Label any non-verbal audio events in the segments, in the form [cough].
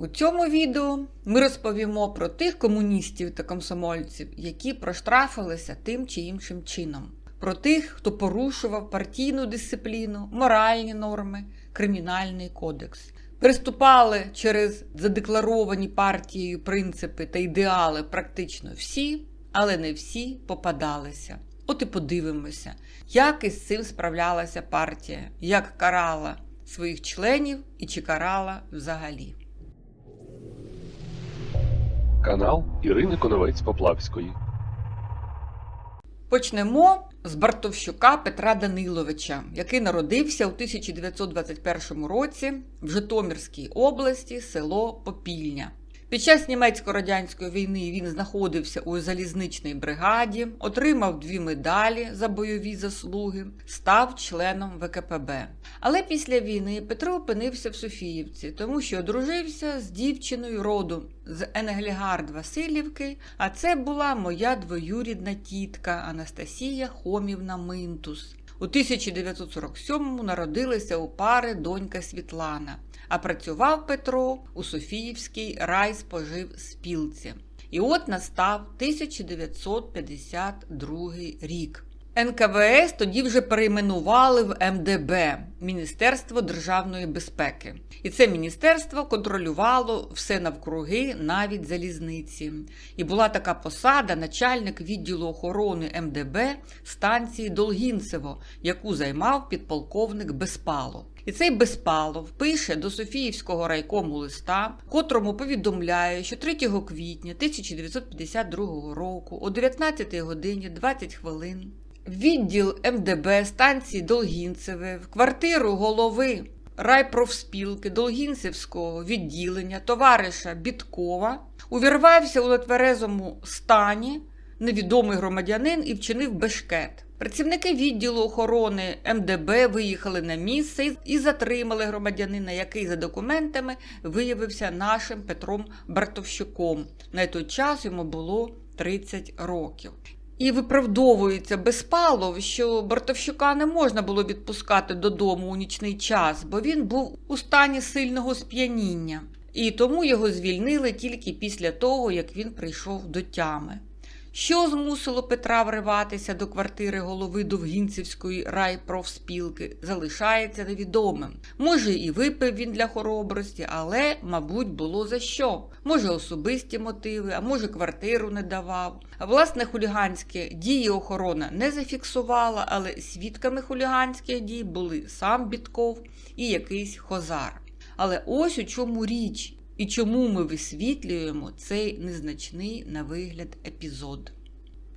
У цьому відео ми розповімо про тих комуністів та комсомольців, які проштрафилися тим чи іншим чином, про тих, хто порушував партійну дисципліну, моральні норми, кримінальний кодекс. Приступали через задекларовані партією принципи та ідеали практично всі, але не всі попадалися. От і подивимося, як із цим справлялася партія, як карала своїх членів і чи карала взагалі. Канал Ірини Коновець Поплавської. Почнемо з Бартовщука Петра Даниловича, який народився у 1921 році в Житомирській області, село Попільня. Під час німецько-радянської війни він знаходився у залізничній бригаді, отримав дві медалі за бойові заслуги, став членом ВКПБ. Але після війни Петро опинився в Софіївці, тому що одружився з дівчиною роду з Енглігард Васильівки, а це була моя двоюрідна тітка Анастасія Хомівна Минтус. У 1947-му народилася у пари донька Світлана, а працював Петро у Софіївській райспоживспілці. І от настав 1952 рік. НКВС тоді вже перейменували в МДБ Міністерство державної безпеки. І це міністерство контролювало все навкруги, навіть залізниці. І була така посада начальник відділу охорони МДБ станції Долгінцево, яку займав підполковник Безпалов. І цей Безпалов пише до Софіївського райкому листа, котрому повідомляє, що 3 квітня 1952 року о 19 годині 20 хвилин відділ МДБ станції Долгінцеве в квартиру голови райпрофспілки Долгінцевського відділення товариша Біткова увірвався у нетверезому стані невідомий громадянин і вчинив бешкет. Працівники відділу охорони МДБ виїхали на місце і затримали громадянина, який за документами виявився нашим Петром Бартовщуком. На той час йому було 30 років. І виправдовується Безпалов, що Бартовщука не можна було відпускати додому у нічний час, бо він був у стані сильного сп'яніння. І тому його звільнили тільки після того, як він прийшов до тями. Що змусило Петра вриватися до квартири голови Довгінцівської райпрофспілки, залишається невідомим. Може, і випив він для хоробрості, але, мабуть, було за що. Може, особисті мотиви, а може, квартиру не давав. Власне, хуліганське дії охорона не зафіксувала, але свідками хуліганських дій були сам Бітков і якийсь хозар. Але ось у чому річ. І чому ми висвітлюємо цей незначний на вигляд епізод?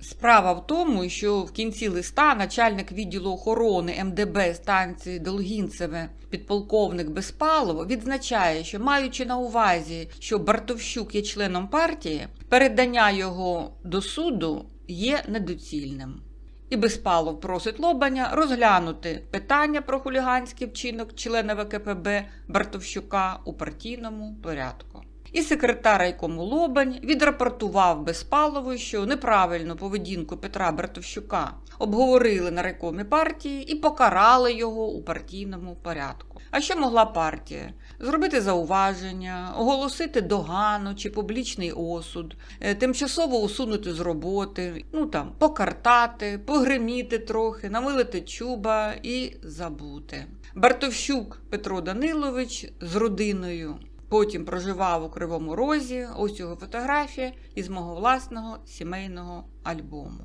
Справа в тому, що в кінці листа начальник відділу охорони МДБ станції Долгінцеве, підполковник Безпалов, відзначає, що маючи на увазі, що Бартовщук є членом партії, передання його до суду є недоцільним. І Безпалов просить Лобаня розглянути питання про хуліганський вчинок члена ВКПБ Бартовщука у партійному порядку. І секретар райкому Лобань відрапортував Безпалову, що неправильну поведінку Петра Бартовщука обговорили на райкомі партії і покарали його у партійному порядку. А що могла партія? Зробити зауваження, оголосити догану чи публічний осуд, е, тимчасово усунути з роботи, ну там покартати, погриміти трохи, намилити чуба і забути. Бартовщук Петро Данилович з родиною. Потім проживав у Кривому Розі. Ось його фотографія із мого власного сімейного альбому.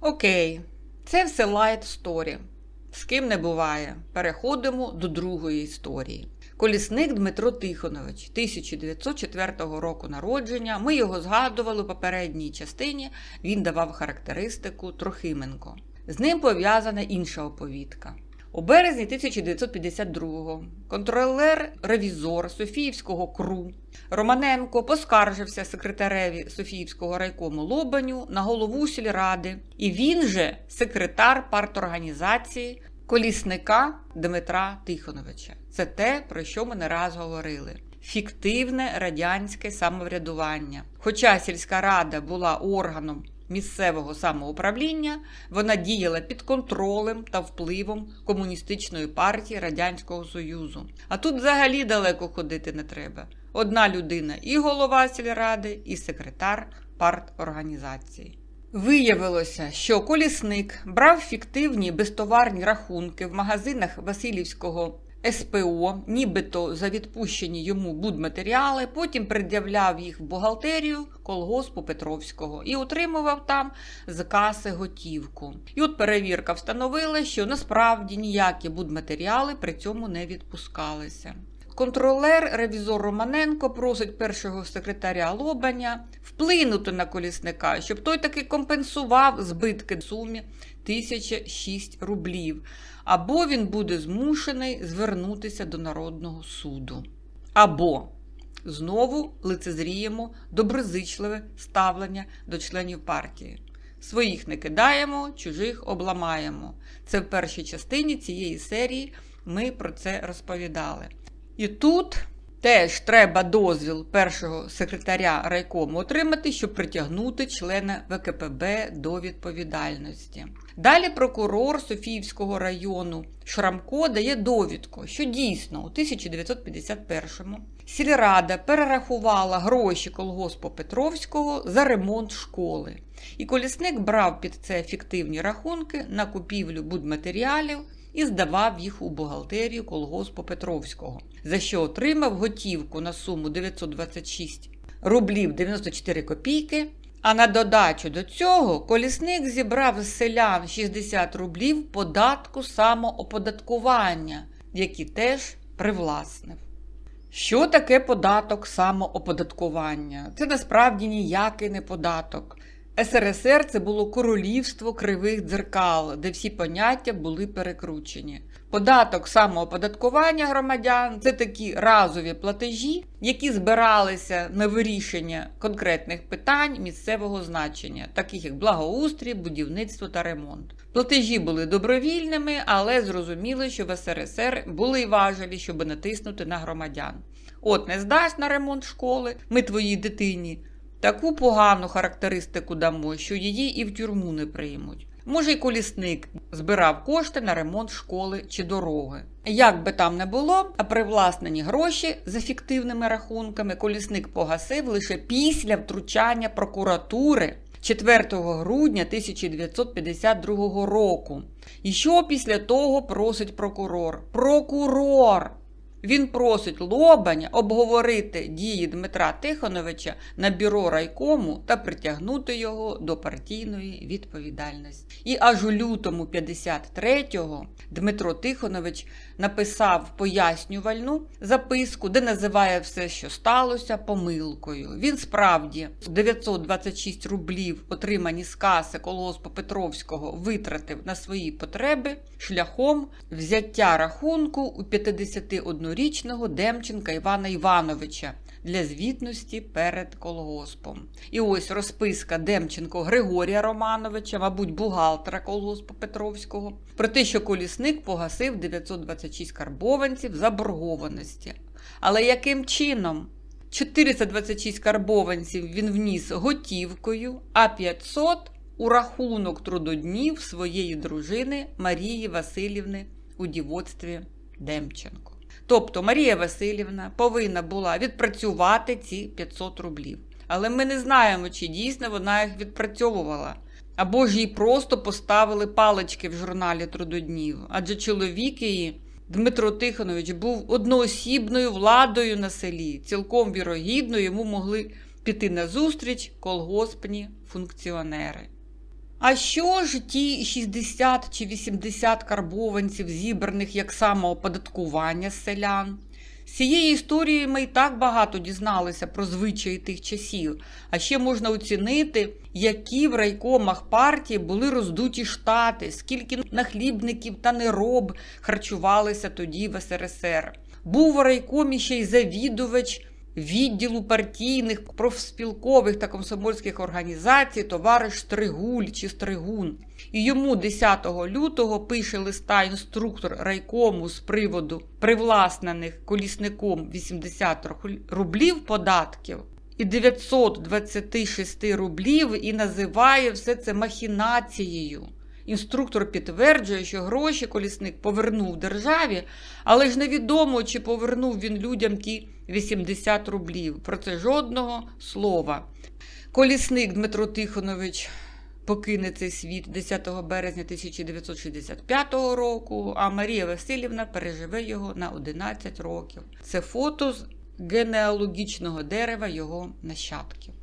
Окей, це все лайт сторі. З ким не буває. Переходимо до другої історії. Колісник Дмитро Тихонович, 1904 року народження. Ми його згадували у попередній частині. Він давав характеристику Трохименко. З ним пов'язана інша оповідка. У березні 1952-го контролер-ревізор Софіївського КРУ Романенко поскаржився секретареві Софіївського райкому Лобаню на голову сільради, і він же секретар парторганізації колісника Дмитра Тихоновича. Це те, про що ми не раз говорили. Фіктивне радянське самоврядування. Хоча сільська рада була органом місцевого самоуправління, вона діяла під контролем та впливом комуністичної партії Радянського Союзу. А тут взагалі далеко ходити не треба. Одна людина і голова сільради, і секретар парторганізації. Виявилося, що колісник брав фіктивні безтоварні рахунки в магазинах Васильівського СПО, нібито за відпущені йому будматеріали, потім пред'являв їх в бухгалтерію колгоспу Петровського і отримував там з каси готівку. І от перевірка встановила, що насправді ніякі будматеріали при цьому не відпускалися. Контролер, ревізор Романенко просить першого секретаря Лобаня вплинути на колісника, щоб той таки компенсував збитки в сумі 1006 рублів, або він буде змушений звернутися до Народного суду. Або знову лицезріємо доброзичливе ставлення до членів партії. Своїх не кидаємо, чужих обламаємо. Це в першій частині цієї серії ми про це розповідали. І тут теж треба дозвіл першого секретаря райкому отримати, щоб притягнути члена ВКПБ до відповідальності. Далі прокурор Софіївського району Шрамко дає довідку, що дійсно у 1951-му сільрада перерахувала гроші колгоспу Петровського за ремонт школи. І колісник брав під це фіктивні рахунки на купівлю будматеріалів і здавав їх у бухгалтерію колгоспу Петровського, за що отримав готівку на суму 926 рублів 94 копійки. А на додачу до цього колісник зібрав з селян 60 рублів податку самооподаткування, які теж привласнив. Що таке податок самооподаткування? Це насправді ніякий не податок. СРСР це було королівство кривих дзеркал, де всі поняття були перекручені. Податок самооподаткування громадян це такі разові платежі, які збиралися на вирішення конкретних питань місцевого значення, таких як благоустрій, будівництво та ремонт. Платежі були добровільними, але зрозуміло, що в СРСР були й важелі, щоб натиснути на громадян. От не здаш на ремонт школи, ми твоїй дитині. Таку погану характеристику дамо, що її і в тюрму не приймуть. Може, й колісник збирав кошти на ремонт школи чи дороги. Як би там не було, а привласнені гроші за фіктивними рахунками колісник погасив лише після втручання прокуратури 4 грудня 1952 року. І що після того просить прокурор? Прокурор! Він просить Лобаня обговорити дії Дмитра Тихоновича на бюро райкому та притягнути його до партійної відповідальності. І аж у лютому 53-го Дмитро Тихонович написав пояснювальну записку, де називає все, що сталося, помилкою. Він справді 926 рублів, отримані з каси колгоспу Петровського, витратив на свої потреби шляхом взяття рахунку у 51 річного Демченка Івана Івановича для звітності перед колгоспом. І ось розписка Демченко Григорія Романовича, мабуть, бухгалтера колгоспу Петровського, про те, що колісник погасив 926 карбованців заборгованості. Але яким чином? 426 карбованців він вніс готівкою, а 500 у рахунок трудоднів своєї дружини Марії Васильівни у дівоцтві Демченко. Тобто Марія Васильівна повинна була відпрацювати ці 500 рублів. Але ми не знаємо, чи дійсно вона їх відпрацьовувала. Або ж їй просто поставили палички в журналі трудоднів, адже чоловік її, Дмитро Тихонович, був одноосібною владою на селі. Цілком вірогідно йому могли піти на зустріч колгоспні функціонери. А що ж ті 60 чи 80 карбованців, зібраних як самооподаткування селян? З цієї історії ми і так багато дізналися про звичаї тих часів, а ще можна оцінити, які в райкомах партії були роздуті штати, скільки нахлібників та нероб харчувалися тоді в СРСР. Був у райкомі ще й завідувач відділу партійних, профспілкових та комсомольських організацій товариш Стригуль чи Стригун. І йому 10 лютого пише листа інструктор райкому з приводу привласнених колісником 80 рублів податків і 926 рублів і називає все це махінацією. Інструктор підтверджує, що гроші колісник повернув державі, але ж невідомо, чи повернув він людям ті 80 рублів. Про це жодного слова. Колісник Дмитро Тихонович покине цей світ 10 березня 1965 року, а Марія Васильівна переживе його на 11 років. Це фото з генеалогічного дерева його нащадків.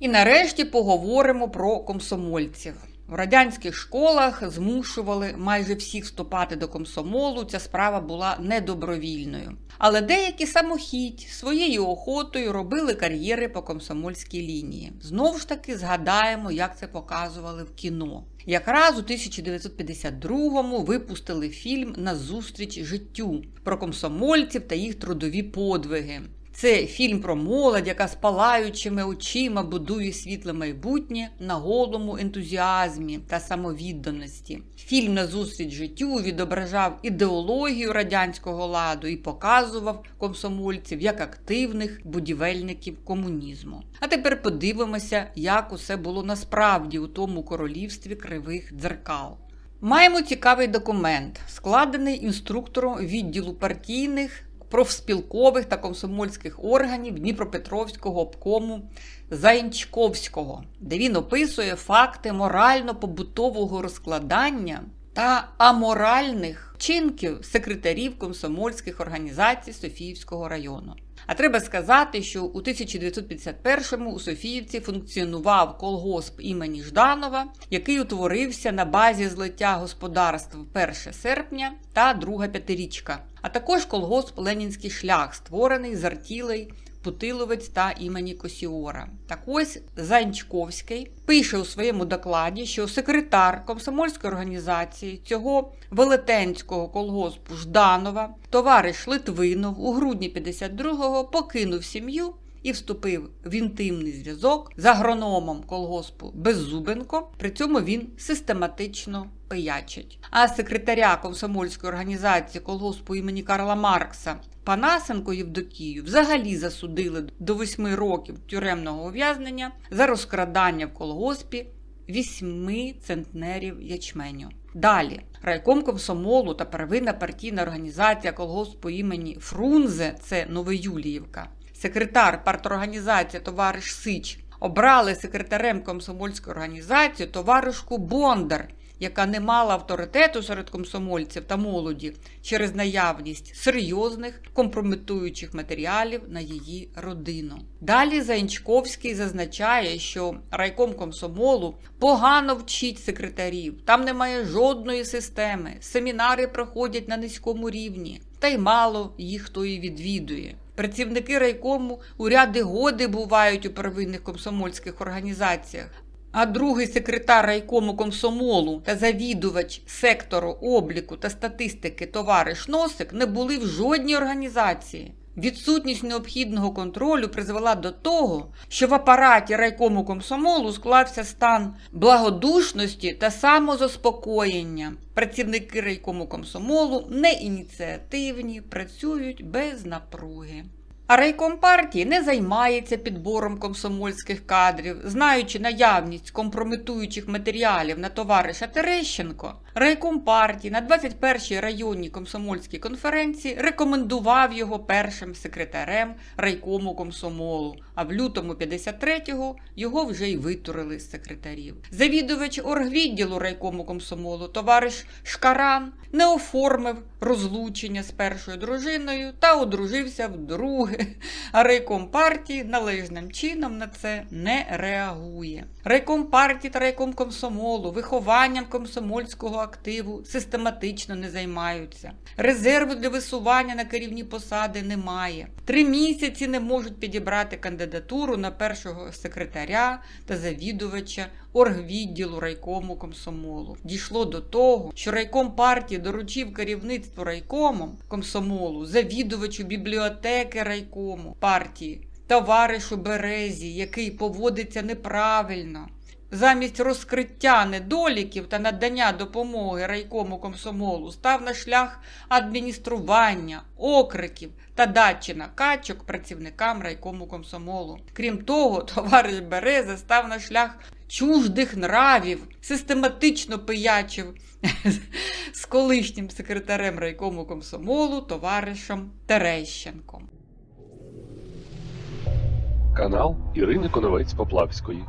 І нарешті поговоримо про комсомольців. В радянських школах змушували майже всіх вступати до комсомолу. Ця справа була недобровільною. Але деякі самохідь своєю охотою робили кар'єри по комсомольській лінії. Знову ж таки згадаємо, як це показували в кіно. Якраз у 1952-му випустили фільм Назустріч життю про комсомольців та їх трудові подвиги. Це фільм про молодь, яка з палаючими очима будує світле майбутнє на голому ентузіазмі та самовідданості. Фільм «Назустріч життю відображав ідеологію радянського ладу і показував комсомольців як активних будівельників комунізму. А тепер подивимося, як усе було насправді у тому королівстві кривих дзеркал. Маємо цікавий документ, складений інструктором відділу партійних профспілкових та комсомольських органів Дніпропетровського обкому Заінчковського, де він описує факти морально-побутового розкладання та аморальних вчинків секретарів комсомольських організацій Софіївського району. А треба сказати, що у 1951-му у Софіївці функціонував колгосп імені Жданова, який утворився на базі злиття господарств 1 серпня та друга п'ятирічка, а також колгосп Ленінський шлях, створений з артілей Путиловець та імені Косіора. Так ось Занчковський пише у своєму докладі, що секретар комсомольської організації цього велетенського колгоспу Жданова, товариш Литвинов у грудні 52-го покинув сім'ю і вступив в інтимний зв'язок з агрономом колгоспу Беззубенко. При цьому він систематично пиячить. А секретаря комсомольської організації колгоспу імені Карла Маркса Панасенко Євдокію взагалі засудили до 8 років тюремного ув'язнення за розкрадання в колгоспі 8 центнерів ячменю. Далі райком комсомолу та первинна партійна організація колгоспу імені Фрунзе, це Новоюліївка, секретар парторганізації товариш Сич обрали секретарем комсомольської організації товаришку Бондар, яка не мала авторитету серед комсомольців та молоді через наявність серйозних компрометуючих матеріалів на її родину. Далі Заінчковський зазначає, що райком комсомолу погано вчить секретарів, там немає жодної системи, семінари проходять на низькому рівні, та й мало їх хто і відвідує. Працівники райкому у ряди годи бувають у первинних комсомольських організаціях. А другий секретар райкому комсомолу та завідувач сектору обліку та статистики товариш Носик не були в жодній організації. Відсутність необхідного контролю призвела до того, що в апараті райкому комсомолу склався стан благодушності та самозаспокоєння. Працівники райкому комсомолу не ініціативні, працюють без напруги. А райком партії не займається підбором комсомольських кадрів, знаючи наявність компрометуючих матеріалів на товариша Терещенко. Райком партії на 21-й районній комсомольській конференції рекомендував його першим секретарем райкому комсомолу. А в лютому 53-го його вже й витурили з секретарів. Завідувач оргвідділу райкому комсомолу, товариш Шкаран, не оформив розлучення з першою дружиною та одружився вдруге. А райком партії належним чином на це не реагує. Райком партії та райком комсомолу вихованням комсомольського активу систематично не займаються. Резерву для висування на керівні посади немає. Три місяці не можуть підібрати кандидатуру на першого секретаря та завідувача оргвідділу райкому комсомолу. Дійшло до того, що райком партії доручив керівництву райкомом комсомолу, завідувачу бібліотеки райкому партії, товаришу Березі, який поводиться неправильно. Замість розкриття недоліків та надання допомоги райкому комсомолу став на шлях адміністрування, окриків та дачі накачок працівникам райкому комсомолу. Крім того, [laughs] товариш Береза став на шлях чуждих нравів, систематично пиячив [laughs] з колишнім секретарем райкому комсомолу товаришем Терещенком. Канал Ірини Коновець Поплавської.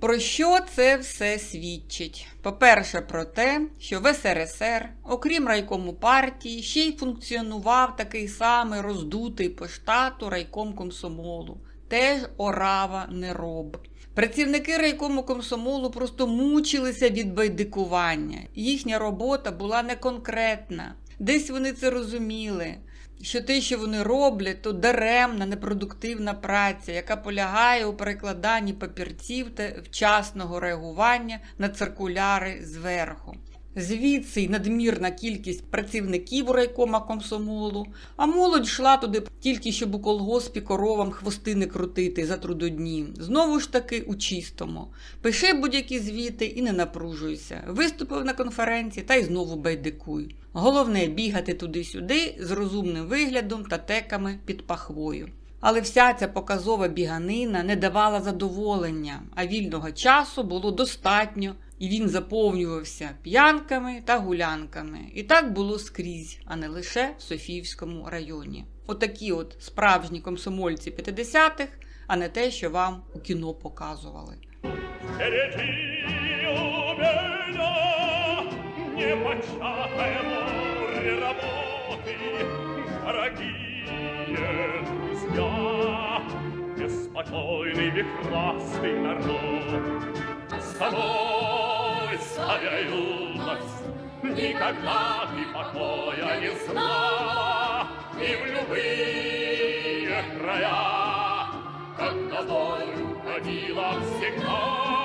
Про що це все свідчить? По-перше, про те, що в СРСР, окрім райкому партії, ще й функціонував такий самий роздутий по штату райком комсомолу, теж орава нероб. Працівники райкому комсомолу просто мучилися від байдикування. Їхня робота була не конкретна. Десь вони це розуміли що те, що вони роблять, то даремна, непродуктивна праця, яка полягає у перекладанні папірців та вчасного реагування на циркуляри зверху. Звідси й надмірна кількість працівників у райкома комсомолу, а молодь йшла туди тільки щоб у колгоспі коровам хвости не крутити за трудодні. Знову ж таки у чистому. Пиши будь-які звіти і не напружуйся. Виступив на конференції та й знову байдикуй. Головне бігати туди-сюди з розумним виглядом та теками під пахвою. Але вся ця показова біганина не давала задоволення, а вільного часу було достатньо, і він заповнювався п'янками та гулянками. І так було скрізь, а не лише в Софіївському районі. Отакі от справжні комсомольці 50-х, а не те, що вам у кіно показували. Впереди у меня непочатое море работы, Дорогие друзья, беспокойный прекрасный народ. Тобой, своя юность, никогда ты покоя не знала, И в любые края, как тобой уходила всегда.